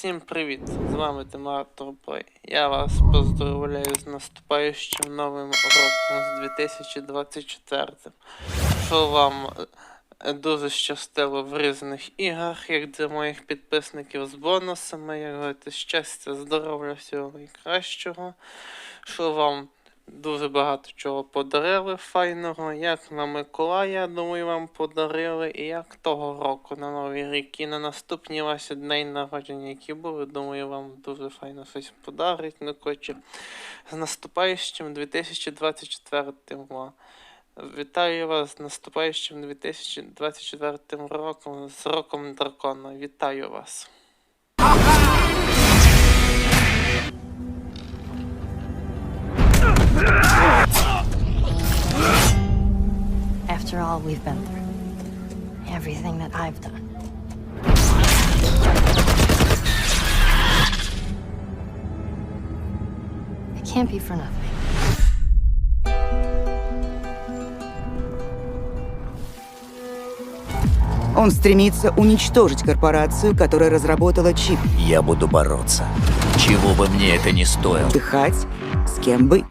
Всім привіт! З вами Демартор Турбой. Я вас поздравляю з наступаючим новим роком з 2024. Що вам е, дуже щастило в різних іграх, як для моїх підписників з бонусами, як говорити, щастя, здоров'я, всього найкращого. Що вам дуже багато чого подарили файного, як на Миколая, думаю, вам подарили, і як того року на Новий рік, і на наступні ваші дні народження, які були, думаю, вам дуже файно щось подарить. Ну, коротше, з наступаючим 2024 ва. Вітаю вас з наступаючим 2024 роком, з роком дракона. Вітаю вас. After all we've been through, everything that I've done. It can't be for nothing. Он стремится уничтожить корпорацию, которая разработала чип. Я буду бороться. Чего бы мне это ни стоило. Дыхать, с кем быть.